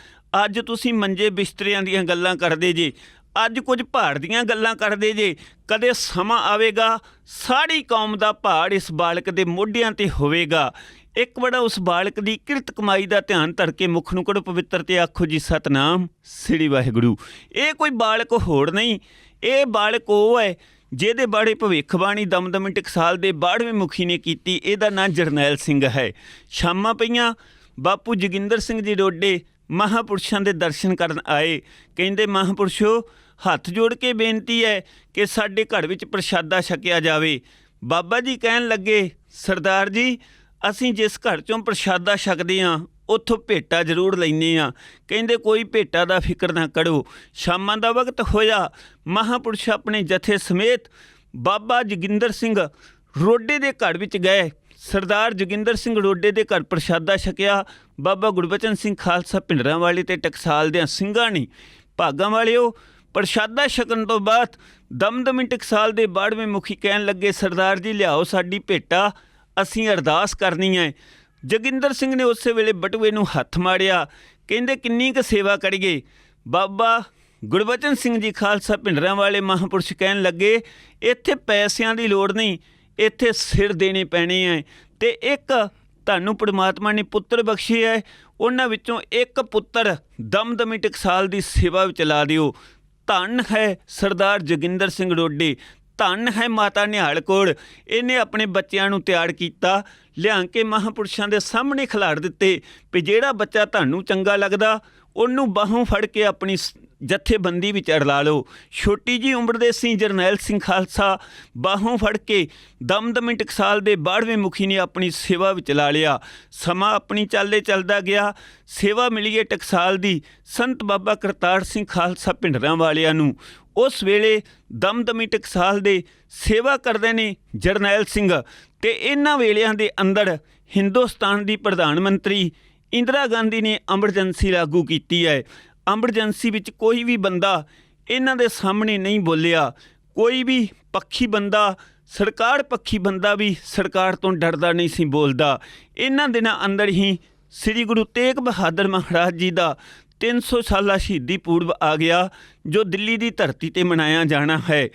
ਅੱਜ ਤੁਸੀਂ ਮੰਜੇ ਬਿਸਤਰਿਆਂ ਦੀਆਂ ਗੱਲਾਂ ਕਰਦੇ ਜੇ। ਅੱਜ ਕੁਝ ਪਹਾੜ ਦੀਆਂ ਗੱਲਾਂ ਕਰਦੇ ਜੇ। ਕਦੇ ਸਮਾਂ ਆਵੇਗਾ, ਸਾਰੀ ਕੌਮ ਦਾ ਪਹਾੜ ਇਸ ਬਾਲਕ ਦੇ ਮੋਢਿਆਂ ਤੇ ਹੋਵੇਗਾ। ਇੱਕ ਬੜਾ ਉਸ ਬਾਲਕ ਦੀ ਕਿਰਤ ਕਮਾਈ ਦਾ ਧਿਆਨ ਧਰ ਕੇ ਮੁਖ ਨੂੰ ਕਰੋ ਪਵਿੱਤਰ ਤੇ ਆਖੋ ਜੀ, ਸਤਨਾਮ, ਸ੍ਰੀ ਵਾਹਿਗੁਰੂ। ਇਹ ਕੋਈ ਬਾਲਕ ਹੋਰ ਨਹੀਂ, ਇਹ ਬਾਲਕ ਉਹ ਹੈ ਜਿਹਦੇ ਬਾਰੇ ਭਵਿੱਖਬਾਣੀ ਦਮਦਮੀ ਟਕਸਾਲ ਦੇ 12ਵੇਂ ਮੁਖੀ ਨੇ ਕੀਤੀ, ਇਹਦਾ ਨਾਂ ਜਰਨੈਲ ਸਿੰਘ ਹੈ। ਸ਼ਾਮਾਂ ਪਈਆਂ, ਬਾਪੂ ਜੋਗਿੰਦਰ ਸਿੰਘ ਜੀ ਰੋਡੇ ਮਹਾਪੁਰਸ਼ਾਂ ਦੇ ਦਰਸ਼ਨ ਕਰਨ ਆਏ। ਕਹਿੰਦੇ, ਮਹਾਪੁਰਸ਼ੋ, ਹੱਥ ਜੋੜ ਕੇ ਬੇਨਤੀ ਹੈ ਕਿ ਸਾਡੇ ਘਰ ਵਿੱਚ ਪ੍ਰਸ਼ਾਦਾ ਛਕਿਆ ਜਾਵੇ। ਬਾਬਾ ਜੀ ਕਹਿਣ ਲੱਗੇ, ਸਰਦਾਰ ਜੀ ਅਸੀਂ ਜਿਸ ਘਰ ਚੋਂ ਪ੍ਰਸ਼ਾਦਾ ਛਕਦੇ ਹਾਂ, ਉੱਥੋਂ ਭੇਟਾ ਜ਼ਰੂਰ ਲੈਨੇ ਆ ਕਹਿੰਦੇ ਕੋਈ ਭੇਟਾ ਦਾ ਫਿਕਰ ਨਾ ਕਰੋ। ਸ਼ਾਮਾਂ ਦਾ ਵਕਤ ਹੋਇਆ, ਮਹਾਪੁਰਸ਼ ਆਪਣੇ ਜਥੇ ਸਮੇਤ ਬਾਬਾ ਜੋਗਿੰਦਰ ਸਿੰਘ ਰੋਡੇ ਦੇ ਘਰ ਵਿੱਚ ਗਏ। ਸਰਦਾਰ ਜੋਗਿੰਦਰ ਸਿੰਘ ਰੋਡੇ ਦੇ ਘਰ ਪ੍ਰਸ਼ਾਦਾ ਛਕਿਆ। ਬਾਬਾ ਗੁਰਬਚਨ ਸਿੰਘ ਖਾਲਸਾ ਭਿੰਡਰਾਂ ਵਾਲੇ ਤੇ ਟਕਸਾਲ ਦੇ ਸਿੰਘਾਂ ਨੇ ਭਾਗਾਂ ਵਾਲਿਓ ਪ੍ਰਸ਼ਾਦਾ ਛਕਣ ਤੋਂ ਬਾਅਦ ਦਮਦਮੀ ਟਕਸਾਲ ਦੇ 12ਵੇਂ ਮੁਖੀ ਕਹਿਣ ਲੱਗੇ, ਸਰਦਾਰ ਜੀ, ਲਿਆਓ ਸਾਡੀ ਭੇਟਾ। ਅਸੀਂ ਅਰਦਾਸ ਕਰਨੀ ਹੈ। ਜੋਗਿੰਦਰ ਸਿੰਘ ਨੇ ਉਸੇ ਵੇਲੇ ਬਟੂਏ ਨੂੰ ਹੱਥ ਮਾਰਿਆ। ਕਹਿੰਦੇ, ਕਿੰਨੀ ਕੁ ਸੇਵਾ ਕਰੀਏ? ਬਾਬਾ ਗੁਰਬਚਨ ਸਿੰਘ ਜੀ ਖਾਲਸਾ ਭਿੰਡਰਾਂ ਵਾਲੇ ਮਹਾਪੁਰਸ਼ ਕਹਿਣ ਲੱਗੇ, ਇੱਥੇ ਪੈਸਿਆਂ ਦੀ ਲੋੜ ਨਹੀਂ, ਇੱਥੇ ਸਿਰ ਦੇਣੇ ਪੈਣੇ ਐ। ਤੇ ਇੱਕ ਤੁਹਾਨੂੰ ਪ੍ਰਮਾਤਮਾ ਨੇ ਪੁੱਤਰ ਬਖਸ਼ੇ ਐ। ਉਹਨਾਂ ਵਿੱਚੋਂ ਇੱਕ ਪੁੱਤਰ ਦਮਦਮੀ ਟਕਸਾਲ ਦੀ ਸੇਵਾ ਵਿੱਚ ਲਾ ਦਿਓ। ਧੰਨ ਹੈ ਸਰਦਾਰ ਜੋਗਿੰਦਰ ਸਿੰਘ ਰੋਡੇ ਧੰਨ ਹੈ ਮਾਤਾ ਨਿਹਾਲ ਕੋਲ ਇਹਨੇ ਆਪਣੇ ਬੱਚਿਆਂ ਨੂੰ ਤਿਆਰ ਕੀਤਾ ਲਿਆਂ ਕੇ ਮਹਾਪੁਰਸ਼ਾਂ ਦੇ ਸਾਹਮਣੇ ਖਿਲਾੜ ਦਿੱਤੇ ਵੀ ਜਿਹੜਾ ਬੱਚਾ ਤੁਹਾਨੂੰ ਚੰਗਾ ਲੱਗਦਾ, ਉਹਨੂੰ ਬਾਹੋਂ ਫੜ ਕੇ ਆਪਣੀ ਸ- ਜਥੇਬੰਦੀ ਵਿੱਚ ਅੜਲਾ ਲਓ। ਛੋਟੀ ਜੀ ਉਮਰ ਦੇ ਸੀ ਜਰਨੈਲ ਸਿੰਘ ਖਾਲਸਾ, ਬਾਹੋਂ ਫੜ ਕੇ ਦਮਦਮੀ ਟਕਸਾਲ ਦੇ 12ਵੇਂ ਮੁਖੀ ਨੇ ਆਪਣੀ ਸੇਵਾ ਵਿੱਚ ਲਾ ਲਿਆ। ਸਮਾਂ ਆਪਣੀ ਚੱਲਦੇ ਚੱਲਦਾ ਗਿਆ। ਸੇਵਾ ਮਿਲੀ ਹੈ ਟਕਸਾਲ ਦੀ ਸੰਤ ਬਾਬਾ ਕਰਤਾਰ ਸਿੰਘ ਖਾਲਸਾ ਭਿੰਡਰਾਂ ਵਾਲਿਆਂ ਨੂੰ। ਉਸ ਵੇਲੇ ਦਮਦਮੀ ਟਕਸਾਲ ਦੇ ਸੇਵਾ ਕਰਦੇ ਨੇ ਜਰਨੈਲ ਸਿੰਘ ਤੇ ਇਹਨਾਂ ਵੇਲਿਆਂ ਦੇ ਅੰਦਰ ਹਿੰਦੁਸਤਾਨ ਦੀ ਪ੍ਰਧਾਨ ਮੰਤਰੀ ਇੰਦਰਾ ਗਾਂਧੀ ਨੇ ਐਮਰਜੈਂਸੀ ਲਾਗੂ ਕੀਤੀ ਹੈ। ਐਮਰਜੈਂਸੀ ਵਿੱਚ ਕੋਈ ਵੀ ਬੰਦਾ ਇਹਨਾਂ ਦੇ ਸਾਹਮਣੇ ਨਹੀਂ ਬੋਲਿਆ। ਕੋਈ ਵੀ ਪੱਖੀ ਬੰਦਾ, ਸਰਕਾਰ ਪੱਖੀ ਬੰਦਾ ਵੀ ਸਰਕਾਰ ਤੋਂ ਡਰਦਾ ਨਹੀਂ ਸੀ ਬੋਲਦਾ। ਇਹਨਾਂ ਦਿਨਾਂ ਅੰਦਰ ਹੀ ਸ੍ਰੀ ਗੁਰੂ ਤੇਗ ਬਹਾਦਰ ਮਹਾਰਾਜ ਜੀ ਦਾ 300 ਸਾਲਾ ਸ਼ਹੀਦੀ ਪੂਰਬ ਆ ਗਿਆ, ਜੋ ਦਿੱਲੀ ਦੀ ਧਰਤੀ ਤੇ ਮਨਾਇਆ ਜਾਣਾ ਹੈ।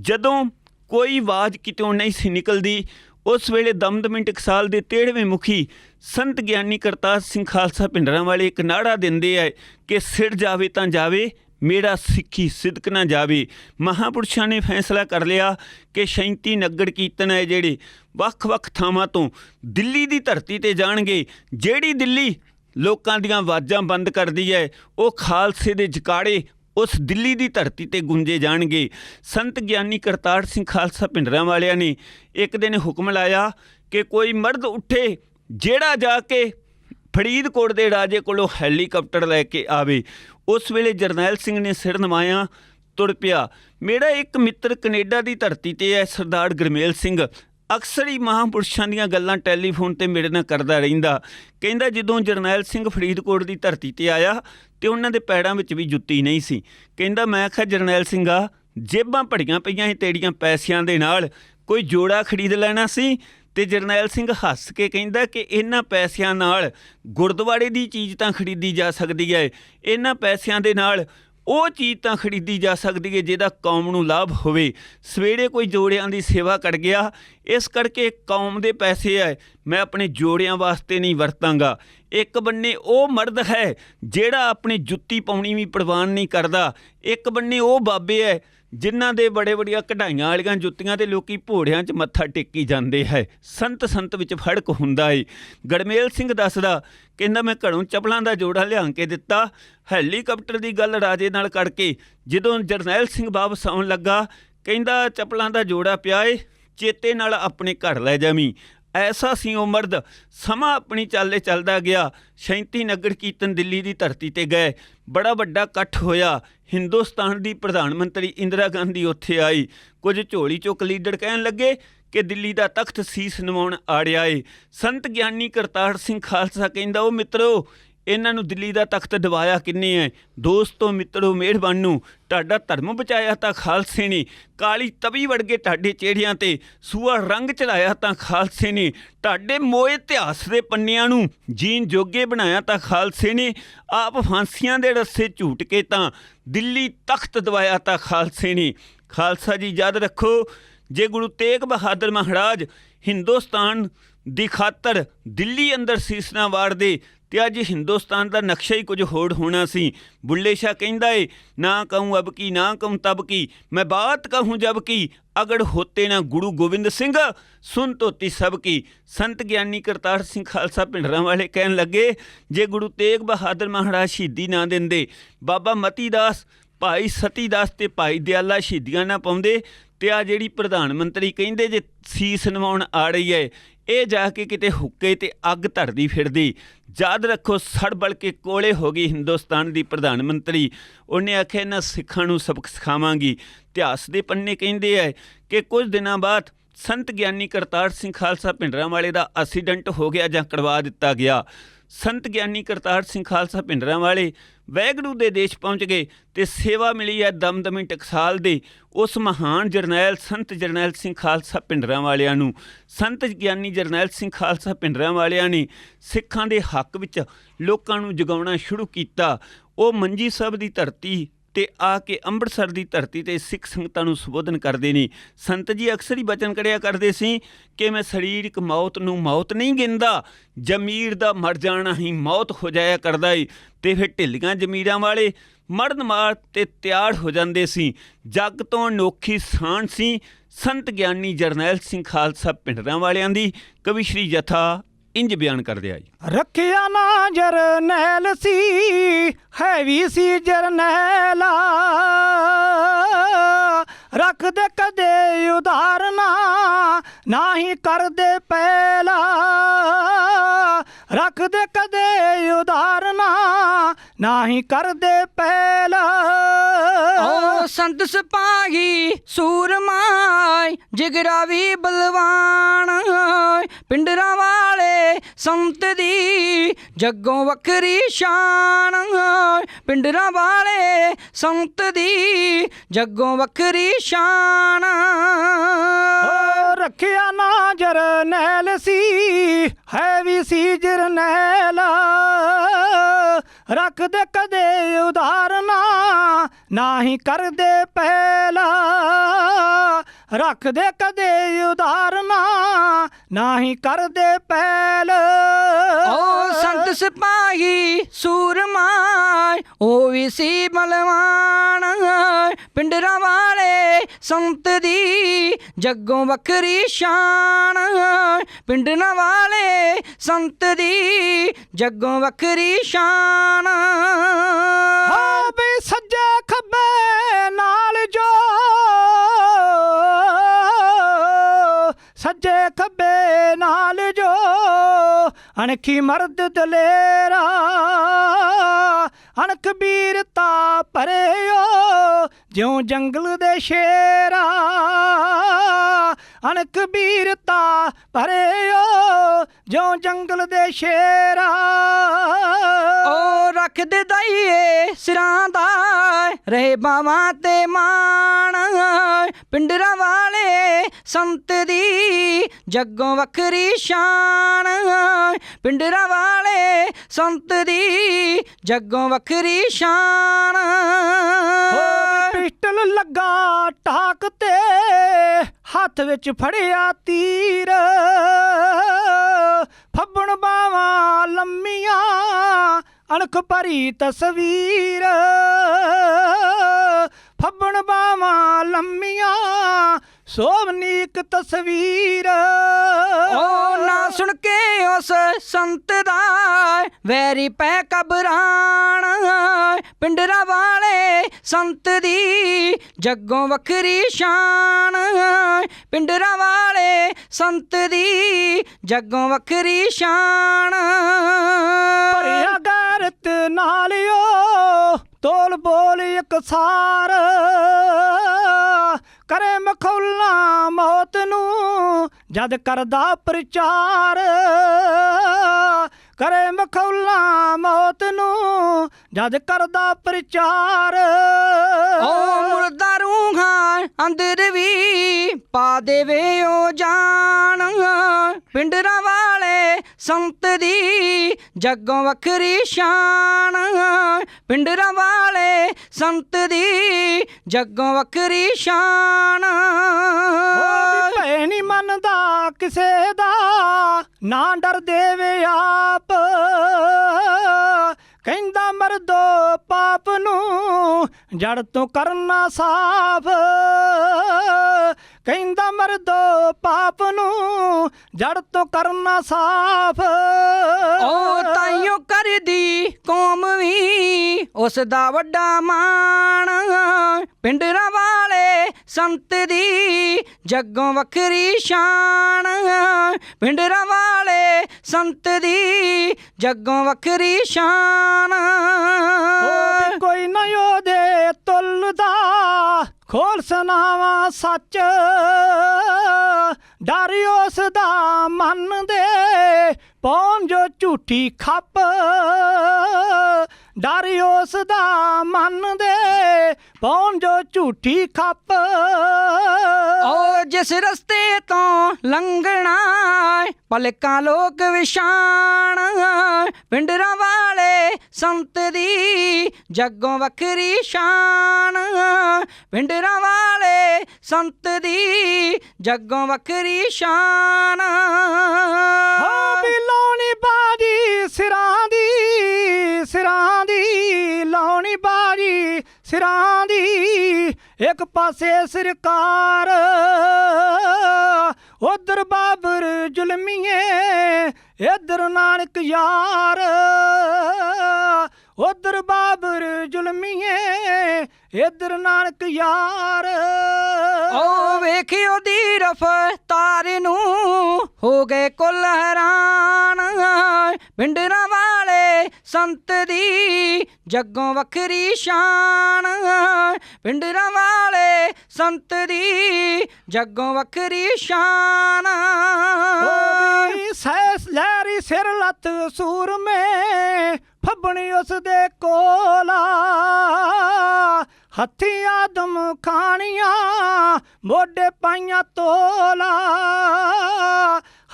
ਜਦੋਂ ਕੋਈ ਆਵਾਜ਼ ਕਿਤੋਂ ਨਹੀਂ ਸੀ ਨਿਕਲਦੀ ਉਸ ਵੇਲੇ ਦਮਦਮੀ ਟਕਸਾਲ ਦੇ 13ਵੇਂ ਮੁਖੀ ਸੰਤ ਗਿਆਨੀ ਕਰਤਾਰ ਸਿੰਘ ਖਾਲਸਾ ਪਿੰਡਰਾਂ ਵਾਲੇ ਇੱਕ ਨਾੜਾ ਦਿੰਦੇ ਐ ਕਿ ਸਿਰ ਜਾਵੇ ਤਾਂ ਜਾਵੇ, ਮੇਰਾ ਸਿੱਖੀ ਸਿਦਕ ਨਾ ਜਾਵੇ। ਮਹਾਪੁਰਸ਼ਾਂ ਨੇ ਫੈਸਲਾ ਕਰ ਲਿਆ ਕਿ 37 ਨਗਰ ਕੀਰਤਨ ਹੈ ਜਿਹੜੇ ਵੱਖ-ਵੱਖ ਥਾਵਾਂ ਤੋਂ ਦਿੱਲੀ ਦੀ ਧਰਤੀ ਤੇ ਜਾਣਗੇ। ਜਿਹੜੀ ਦਿੱਲੀ ਲੋਕਾਂ ਦੀਆਂ ਆਵਾਜ਼ਾਂ ਬੰਦ ਕਰਦੀ ਹੈ, ਉਹ ਖਾਲਸੇ ਦੇ ਜਕਾੜੇ ਉਸ ਦਿੱਲੀ ਦੀ ਧਰਤੀ ਤੇ ਗੁੰਜੇ ਜਾਣਗੇ। ਸੰਤ ਗਿਆਨੀ ਕਰਤਾਰ ਸਿੰਘ ਖਾਲਸਾ ਪਿੰਡਰਾਂ ਵਾਲਿਆਂ ਨੇ ਇੱਕ ਦਿਨ ਹੁਕਮ ਲਾਇਆ ਕਿ ਕੋਈ ਮਰਦ ਉੱਠੇ, ਜਿਹੜਾ ਜਾ ਕੇ ਫਰੀਦਕੋਟ ਦੇ ਰਾਜੇ ਕੋਲੋਂ ਹੈਲੀਕਾਪਟਰ ਲੈ ਕੇ ਆਵੇ। ਉਸ ਵੇਲੇ ਜਰਨੈਲ ਸਿੰਘ ਨੇ ਸਿਰ ਨਵਾਇਆ ਤੁਰ ਪਿਆ। ਮੇਰਾ ਇੱਕ ਮਿੱਤਰ ਕੈਨੇਡਾ ਦੀ ਧਰਤੀ ਤੇ ਹੈ, ਸਰਦਾਰ ਗਰਮੇਲ ਸਿੰਘ। ਅਕਸਰ ਹੀ ਮਹਾਂਪੁਰਸ਼ਾਂ ਦੀਆਂ ਗੱਲਾਂ ਟੈਲੀਫੋਨ ਤੇ ਮੇਰੇ ਨਾਲ ਕਰਦਾ ਰਹਿੰਦਾ। ਕਹਿੰਦਾ, ਜਦੋਂ ਜਰਨੈਲ ਸਿੰਘ ਫਰੀਦਕੋਟ ਦੀ ਧਰਤੀ ਤੇ ਆਇਆ ਤੇ ਉਹਨਾਂ ਦੇ ਪੈੜਾਂ ਵਿੱਚ ਵੀ ਜੁੱਤੀ ਨਹੀਂ ਸੀ। ਕਹਿੰਦਾ, ਮੈਂ ਆਖਿਆ ਜਰਨੈਲ ਸਿੰਘਾ ਜੇਬਾਂ ਭੜੀਆਂ ਪਈਆਂ ਸੀ ਤੇੜੀਆਂ ਪੈਸਿਆਂ ਦੇ ਨਾਲ। ਕੋਈ ਜੋੜਾ ਖਰੀਦ ਲੈਣਾ ਸੀ? ਤੇ ਜਰਨੈਲ ਸਿੰਘ ਹੱਸ ਕੇ ਕਹਿੰਦਾ ਕਿ ਇਹਨਾਂ ਪੈਸਿਆਂ ਨਾਲ ਗੁਰਦੁਆਰੇ ਦੀ ਚੀਜ਼ ਤਾਂ ਖਰੀਦੀ ਜਾ ਸਕਦੀ ਹੈ। ਇਹਨਾਂ ਪੈਸਿਆਂ ਦੇ ਨਾਲ ਉਹ ਚੀਜ਼ ਤਾਂ ਖਰੀਦੀ ਜਾ ਸਕਦੀ ਹੈ ਜਿਹਦਾ ਕੌਮ ਨੂੰ ਲਾਭ ਹੋਵੇ। ਸਵੇਰੇ ਕੋਈ ਜੋੜਿਆਂ ਦੀ ਸੇਵਾ ਕਰ ਗਿਆ, ਇਸ ਕਰਕੇ ਕੌਮ ਦੇ ਪੈਸੇ ਹੈ। ਮੈਂ ਆਪਣੇ ਜੋੜਿਆਂ ਵਾਸਤੇ ਨਹੀਂ ਵਰਤਾਂਗਾ। ਇੱਕ ਬੰਨੇ ਉਹ ਮਰਦ ਹੈ ਜਿਹੜਾ ਆਪਣੀ ਜੁੱਤੀ ਪਾਉਣੀ ਵੀ ਪ੍ਰਵਾਨ ਨਹੀਂ ਕਰਦਾ। ਇੱਕ ਬੰਨੇ ਉਹ ਬਾਬੇ ਹੈ ਜਿਨ੍ਹਾਂ ਦੇ ਬੜੇ ਬੜੀਆਂ ਕਢਾਈਆਂ ਵਾਲੀਆਂ ਜੁੱਤੀਆਂ ਤੇ ਲੋਕੀ ਭੋੜਿਆਂ 'ਚ ਮੱਥਾ ਟੇਕੀ ਜਾਂਦੇ ਹੈ। ਸੰਤ ਸੰਤ ਵਿੱਚ ਫੜਕ ਹੁੰਦਾ ਏ। ਗੜਮੇਲ ਸਿੰਘ ਦੱਸਦਾ ਕਹਿੰਦਾ ਮੈਂ ਘਰੋਂ ਚਪਲਾਂ ਦਾ ਜੋੜਾ ਲਿਆਂ ਕੇ ਦਿੱਤਾ। ਹੈਲੀਕਾਪਟਰ ਦੀ ਗੱਲ ਰਾਜੇ ਨਾਲ ਕਰਕੇ ਜਦੋਂ ਜਰਨੈਲ ਸਿੰਘ ਵਾਪਸ ਆਉਣ ਲੱਗਾ, ਕਹਿੰਦਾ, ਚਪਲਾਂ ਦਾ ਜੋੜਾ ਪਿਆ ਏ, ਚੇਤੇ ਨਾਲ ਆਪਣੇ ਘਰ ਲੈ ਜਾਵੀਂ। ਐਸਾ ਸੀ ਉਹ ਮਰਦ। ਸਮਾਂ ਆਪਣੀ ਚਾਲੇ ਚੱਲਦਾ ਗਿਆ। 37 ਨਗਰ ਕੀਰਤਨ ਦਿੱਲੀ ਦੀ ਧਰਤੀ ਤੇ ਗਏ। ਬੜਾ ਵੱਡਾ ਇਕੱਠ ਹੋਇਆ। ਹਿੰਦੁਸਤਾਨ ਦੀ ਪ੍ਰਧਾਨ ਮੰਤਰੀ ਇੰਦਰਾ ਗਾਂਧੀ ਉੱਥੇ ਆਈ। ਕੁਝ ਝੋਲੀ ਚੁੱਕ ਲੀਡਰ ਕਹਿਣ ਲੱਗੇ ਕਿ ਦਿੱਲੀ ਦਾ ਤਖਤ ਸੀਸ ਨਿਵਾਉਣ ਆੜਿਆ ਏ ਸੰਤ ਗਿਆਨੀ ਕਰਤਾਰ ਸਿੰਘ ਖਾਲਸਾ ਕਹਿੰਦਾ, ਉਹ ਮਿੱਤਰੋ ਇਹਨਾਂ ਨੂੰ ਦਿੱਲੀ ਦਾ ਤਖਤ ਦਿਵਾਇਆ ਕਿੰਨੇ ਐ? ਦੋਸਤੋ, ਮਿੱਤਰੋ, ਮਿਹਰਬਾਨੂ, ਤੁਹਾਡਾ ਧਰਮ ਬਚਾਇਆ ਤਾਂ ਖਾਲਸੇ ਨੇ। ਕਾਲੀ ਤਵੀ ਵੜ ਕੇ ਤੁਹਾਡੇ ਚਿਹੜਿਆਂ ਤੇ। ਸੂਆ ਰੰਗ ਚੜਾਇਆ ਤਾਂ ਖਾਲਸੇ ਨੇ। ਤੁਹਾਡੇ ਮੋਏ ਇਤਿਹਾਸ ਦੇ ਪੰਨਿਆਂ ਨੂੰ ਜੀਨ ਜੋਗੇ ਬਣਾਇਆ ਤਾਂ ਖਾਲਸੇ ਨੇ। ਆਪ ਫਾਂਸੀਆਂ ਦੇ ਰੱਸੇ ਝੂਟ ਕੇ ਤਾਂ ਦਿੱਲੀ ਤਖਤ ਦਵਾਇਆ ਤਾਂ ਖਾਲਸੇ ਨੇ। ਖਾਲਸਾ ਜੀ, ਯਾਦ ਰੱਖੋ, ਜੇ ਗੁਰੂ ਤੇਗ ਬਹਾਦਰ ਮਹਾਰਾਜ ਹਿੰਦੁਸਤਾਨ ਦੀ ਖਾਤਰ ਦਿੱਲੀ ਅੰਦਰ ਸੀਸਨਾ ਵਾਰਦੇ ਤੇ ਅੱਜ ਹਿੰਦੁਸਤਾਨ ਦਾ ਨਕਸ਼ਾ ਹੀ ਕੁਝ ਹੋਰ ਹੋਣਾ ਸੀ। ਬੁੱਲੇ ਸ਼ਾਹ ਕਹਿੰਦਾ ਏ, ਨਾ ਕਹੂੰ ਅਬ ਕੀ, ਨਾ ਕਹੂੰ ਤਬ ਕੀ। ਮੈਂ ਬਾਤ ਕਹੂੰ ਜਬ ਕੀ, ਅਗੜ ਹੋਤੇ ਨਾ ਗੁਰੂ ਗੋਬਿੰਦ ਸਿੰਘ, ਸੁਨ ਤੋਤੀ ਸਭ ਕੀ। ਸੰਤ ਗਿਆਨੀ ਕਰਤਾਰ ਸਿੰਘ ਖਾਲਸਾ ਪਿੰਡਰਾਂ ਵਾਲੇ ਕਹਿਣ ਲੱਗੇ, ਜੇ ਗੁਰੂ ਤੇਗ ਬਹਾਦਰ ਮਹਾਰਾਜ ਸ਼ਹੀਦੀ ਨਾ ਦਿੰਦੇ, ਬਾਬਾ ਮਤੀ ਦਾਸ, ਭਾਈ ਸਤੀ ਦਾਸ ਤੇ ਭਾਈ ਦਿਆਲਾ ਸ਼ਹੀਦੀਆਂ ਨਾ ਪਾਉਂਦੇ, ਤੇ ਆ ਜਿਹੜੀ ਪ੍ਰਧਾਨ ਮੰਤਰੀ ਕਹਿੰਦੇ ਜੇ ਸੀਸ ਨਿਵਾਉਣ ਆ ਰਹੀ ਹੈ ਇਹ ਜਾ ਕੇ ਕਿਤੇ ਹੁੱਕੇ ਤੇ ਅੱਗ ਧਰਦੀ ਫਿਰਦੀ। ਯਾਦ ਰੱਖੋ ਸੜਬਲ ਕੇ ਕੋਲੇ ਹੋ ਗਈ ਹਿੰਦੁਸਤਾਨ ਦੀ ਪ੍ਰਧਾਨ ਮੰਤਰੀ। ਉਹਨੇ ਆਖਿਆ, ਇਹਨਾਂ ਸਿੱਖਾਂ ਨੂੰ ਸਬਕ ਸਿਖਾਵਾਂਗੀ। ਇਤਿਹਾਸ ਦੇ ਪੰਨੇ ਕਹਿੰਦੇ ਐ ਕਿ ਕੁਝ ਦਿਨਾਂ ਬਾਅਦ ਸੰਤ ਗਿਆਨੀ ਕਰਤਾਰ ਸਿੰਘ ਖਾਲਸਾ ਪਿੰਡਰਾਂ ਵਾਲੇ ਦਾ ਐਕਸੀਡੈਂਟ ਹੋ ਗਿਆ ਜਾਂ ਕਰਵਾ ਦਿੱਤਾ ਗਿਆ। ਸੰਤ ਗਿਆਨੀ ਕਰਤਾਰ ਸਿੰਘ ਖਾਲਸਾ ਪਿੰਡਰਾਂ ਵਾਲੇ ਵੈਗੜੂ ਦੇ ਦੇਸ਼ ਪਹੁੰਚ ਗਏ ਤੇ ਸੇਵਾ ਮਿਲੀ ਹੈ ਦਮਦਮੀ ਟਕਸਾਲ ਦੇ। ਉਸ ਮਹਾਨ ਜਰਨੈਲ ਸੰਤ ਜਰਨੈਲ ਸਿੰਘ ਖਾਲਸਾ ਪਿੰਡਰਾਂ ਵਾਲਿਆਂ ਨੂੰ। ਸੰਤ ਗਿਆਨੀ ਜਰਨੈਲ ਸਿੰਘ ਖਾਲਸਾ ਪਿੰਡਰਾਂ ਵਾਲਿਆਂ ਨੇ ਸਿੱਖਾਂ ਦੇ ਹੱਕ ਵਿੱਚ ਲੋਕਾਂ ਨੂੰ ਜਗਾਉਣਾ ਸ਼ੁਰੂ ਕੀਤਾ। ਉਹ ਮੰਜੀ ਸਾਹਿਬ ਦੀ ਧਰਤੀ ਤੇ ਆ ਕੇ ਅੰਮ੍ਰਿਤਸਰ ਦੀ ਧਰਤੀ ਤੇ ਸਿੱਖ ਸੰਗਤਾਂ ਨੂੰ ਸੰਬੋਧਨ ਕਰਦੇ ਨੇ। ਸੰਤ ਜੀ ਅਕਸਰ ਹੀ ਬਚਨ ਕਰਿਆ ਕਰਦੇ ਸੀ ਕਿ ਮੈਂ ਸਰੀਰਕ ਮੌਤ ਨੂੰ ਮੌਤ ਨਹੀਂ ਗਿੰਦਾ ਜ਼ਮੀਰ ਦਾ ਮਰ ਜਾਣਾ ਹੀ ਮੌਤ ਹੋ ਜਾਇਆ ਕਰਦਾ ਏ। ਤੇ ਫਿਰ ਢਿੱਲੀਆਂ ਜ਼ਮੀਰਾਂ ਵਾਲੇ ਮਰਨ ਮਾਰ ਤੇ ਤਿਆਰ ਹੋ ਜਾਂਦੇ ਸੀ। ਜੱਗ ਤੋਂ ਅਨੋਖੀ ਸਾਣ ਸੀ। ਸੰਤ ਗਿਆਨੀ ਜਰਨੈਲ ਸਿੰਘ ਖਾਲਸਾ ਪਿੰਡਰਾਂ ਵਾਲਿਆਂ ਦੀ। ਕਵੀ ਸ਼੍ਰੀ ਜਥਾ ਇੰਜ ਬਿਆਨ ਕਰਦੇ ਆ ਜੀ। ਰੱਖਿਆ ਨਾ ਜਰਨੈਲ ਸੀ ਹੈ ਵੀ ਸੀ ਜਰਨੈਲਾ ਰੱਖਦੇ ਕਦੇ ਉਧਾਰਨਾ ਨਾਹੀ ਕਰਦੇ ਪਹਿਲਾ। ਰੱਖਦੇ ਕਦੇ ਉਧਾਰਨਾ ਨਾਹੀ ਕਰਦੇ ਪਹਿਲਾ। ਓ ਸੰਤ ਸਿਪਾਹੀ ਸੂਰਮਾਈ, ਜਿਗਰਾ ਵੀ ਬਲਵਾਨ ਪਿੰਡਰਾਂ ਵਾਲੇ ਸੰਤ ਦੀ ਜੱਗੋਂ ਵੱਖਰੀ ਸ਼ਾਨ ਪਿੰਡਰਾਂ ਵਾਲੇ ਸੰਤ ਦੀ ਜੱਗੋਂ ਵੱਖਰੀ ਸ਼ਾਨ। ਓ ਰੱਖਿਆ ਨਾ ਜਰਨੈਲ ਸੀ ਹੈ ਵੀ ਸੀ ਜਰਨੈਲ ਰੱਖਦੇ ਕਦੇ ਉਧਾਰਨਾ ਨਾਹੀ ਕਰਦੇ ਪਹਿਲਾ। ਰੱਖਦੇ ਕਦੇ ਉਧਾਰਨਾ ਨਾਹੀ ਕਰਦੇ ਪਹਿਲ ਓ ਸੰਤ ਸਿਪਾਹੀ ਸੂਰਮਾਈ ਉਹ ਵੀ ਸੀ ਬਲਵਾਨ। ਪਿੰਡਰਾਂ ਵਾਲੇ ਸੰਤ ਦੀ ਜੱਗੋਂ ਵੱਖਰੀ ਸ਼ਾਨ। ਪਿੰਡਰਾਂ ਵਾਲੇ ਸੰਤ ਦੀ ਜੱਗੋਂ ਵੱਖਰੀ ਸ਼ਾਨ। ਹਾਂ ਵੀ ਸੱਜੇ ਖੱਬੇ ਨਾਲ ਜੋ ਸੱਜੇ ਨਾਲ ਜੋ ਅਣਖੀ ਮਰਦ ਦਲੇਰਾ, ਅਣਖ ਵੀਰਤਾ ਭਰਿਓ ਜਿਉ ਜੰਗਲ ਦੇ ਸ਼ੇਰਾ, ਅਣਖ ਵੀਰਤਾ ਭਰਿਓ ਜਿਉ ਜੰਗਲ ਦੇ ਸ਼ੇਰਾ। ਓ ਦਈਏ ਸਿਰਾਂ ਦਾ, ਰਹੇ ਬਾਵਾਂ ਤੇ ਮਾਣ। ਪਿੰਡਰਾਂ ਵਾਲੇ ਸੰਤ ਦੀ ਜੱਗੋਂ ਵੱਖਰੀ ਸ਼ਾਨ। ਪਿੰਡਰਾਂ ਵਾਲੇ ਸੰਤ ਦੀ ਜੱਗੋਂ ਵੱਖਰੀ ਸ਼ਾਨ। ਹੋ ਪਿਸਟਲ ਲੱਗਾ ਟਾਕ ਤੇ, ਹੱਥ ਵਿੱਚ ਫੜਿਆ ਤੀਰ। ਫੱਬਣ ਬਾਵਾਂ ਲੰਮੀਆਂ ਅਣਖ ਭਰੀ ਤਸਵੀਰ। ਫੱਬਣ ਬਾਵਾਂ ਲੰਮੀਆਂ ਸੋਵਨੀਕ ਤਸਵੀਰ। ਓ ਨਾ ਸੁਣ ਕੇ ਉਸ ਸੰਤ ਦਾ ਵੈਰੀ ਪੈ ਕਬਰਾਨ ਪਿੰਡਰਾਂ ਵਾਲੇ ਸੰਤ ਦੀ ਜੱਗੋਂ ਵੱਖਰੀ ਸ਼ਾਨ। ਪਿੰਡਰਾਂ ਵਾਲੇ ਸੰਤ ਦੀ ਜੱਗੋਂ ਵੱਖਰੀ ਸ਼ਾਨ। ਭਰਿਆ ਗੈਰਤ ਨਾਲਿਓ ਤੋਲ ਬੋਲ ਇਕਸਾਰ ਕਰੇ ਮਖੌਲਾ ਮੌਤ ਨੂੰ ਜਦ ਕਰਦਾ ਪ੍ਰਚਾਰ। ਕਰੇ ਮਖੌਲਾ ਮੌਤ ਨੂੰ ਜਦ ਕਰਦਾ ਪ੍ਰਚਾਰ। ਓ ਮੁਰਦਾ ਰੂਹਾਂ ਅੰਦਰ ਵੀ ਪਾ ਦੇਵੇ ਓ ਜਾਨ। ਪਿੰਡਰਾਂ ਵਾਲੇ ਸੰਤ ਦੀ ਜੱਗੋਂ ਵੱਖਰੀ ਸ਼ਾਨ। ਪਿੰਡਰਾਂ ਵਾਲੇ ਸੰਤ ਦੀ ਜੱਗੋਂ ਵੱਖਰੀ ਸ਼ਾਨ। ਵੀ ਭੈ ਨਹੀਂ ਮੰਨਦਾ ਕਿਸੇ ਦਾ। ਨਾ ਡਰ ਦੇਵੇ ਆਪ। ਕਹਿੰਦਾ ਮਰਦੋ ਪਾਪ ਨੂੰ ਜੜ ਤੋਂ ਕਰਨਾ ਸਾਫ਼। ਕਹਿੰਦਾ ਮਰਦੋ ਪਾਪ ਨੂੰ ਜੜ ਤੋਂ ਕਰਨਾ ਸਾਫ਼। ਓ ਤਾਈਓ ਕਰਦੀ ਕੌਮ ਵੀ ਉਸ ਦਾ ਵੱਡਾ ਮਾਣ। ਪਿੰਡਰਾਂ ਵਾਲੇ ਸੰਤ ਦੀ ਜੱਗੋਂ ਵੱਖਰੀ ਸ਼ਾਨ। ਪਿੰਡਰਾਂ ਵਾਲੇ ਸੰਤ ਦੀ ਜੱਗੋਂ ਵੱਖਰੀ ਸ਼ਾਨ। ਕੋਈ ਨਾ ਉਹਦੇ ਤੁਲਦਾ। ਖੋਲ ਸੁਣਾਵਾ ਸੱਚ, ਡਰ ਉਸ ਦਾ ਮਨ ਦੇ, ਪੌਣ ਜੋ ਝੂਠੀ ਖੱਪ, ਡਰ ਉਸ ਦਾ ਮਨ ਦੇ, ਪੌਣ ਜੋ ਝੂਠੀ ਖੱਪ। ਓ ਜਿਸ ਰਸਤੇ ਤੋਂ ਲੰਘਣਾ ਪਲਕਾਂ ਲੋਕ ਵਿਸ਼ਾਨ ਪਿੰਡਰਾਂ ਵਾਲੇ ਸੰਤ ਦੀ ਜੱਗੋਂ ਵੱਖਰੀ ਸ਼ਾਨ। ਪਿੰਡਰਾਂ ਵਾਲੇ ਸੰਤ ਦੀ ਜੱਗੋਂ ਵੱਖਰੀ ਸ਼ਾਨ। ਹੋ ਵੀ ਲਾਉਣੀ ਬਾਜੀ ਸਿਰਾਂ ਦੀ ਸਿਰਾਂ ਦੀ ਲਾਉਣੀ ਬਾਜੀ ਸਿਰਾਂ ਦੀ। ਇੱਕ ਪਾਸੇ ਸਰਕਾਰ, ਉਧਰ ਬਾਬਰ ਜ਼ੁਲਮੀਏ ਇਧਰ ਨਾਨਕ ਯਾਰ ਉਧਰ ਬਾਬਰ ਜ਼ੁਲਮੀਏ ਇਧਰ ਨਾਨਕ ਯਾਰ। ਓ ਵੇਖਿਓ ਦੀ ਰਫਤਾਰ ਨੂੰ ਹੋ ਗਏ ਕੁੱਲ ਹੈਰਾਨ। ਪਿੰਡਰਾਂ ਵਾਲੇ ਸੰਤ ਦੀ ਜੱਗੋਂ ਵੱਖਰੀ ਸ਼ਾਨ। ਪਿੰਡਰਾਂ ਵਾਲੇ ਸੰਤ ਦੀ ਜੱਗੋਂ ਵੱਖਰੀ ਸ਼ਾਨ। ਸੈ ਸੈਸ ਲਹਿਰੀ ਸਿਰ ਲੱਤ ਸੂਰਮੇ, ਫੱਬਣੀ ਉਸ ਦੇ ਕੋਲਾ। ਹੱਥੀ ਆਦਮ ਖਾਣੀਆਂ, ਮੋਢੇ ਪਾਈਆਂ ਤੋਲਾ।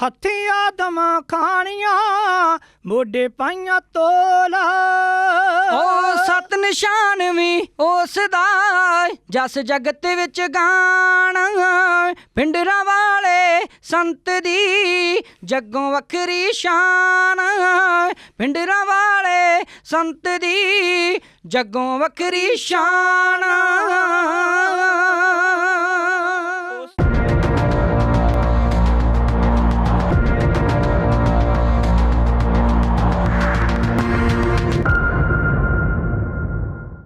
ਹੱਥੀ ਆਦਮ ਖਾਣੀਆਂ, ਮੋਢੇ ਪਾਈਆਂ ਤੋਲਾ। ਓ ਸਤ ਨਿਸ਼ਾਨ ਵੀ ਉਸ ਦਾ ਜਸ ਜਗਤ ਵਿੱਚ ਗਾਣ। ਪਿੰਡਰਾਂ ਵਾਲੇ ਸੰਤ ਦੀ ਜੱਗੋਂ ਵੱਖਰੀ ਸ਼ਾਨ। ਪਿੰਡਰਾਂ ਵਾਲੇ ਸੰਤ ਦੀ ਜੱਗੋਂ ਵੱਖਰੀ ਸ਼ਾਨ।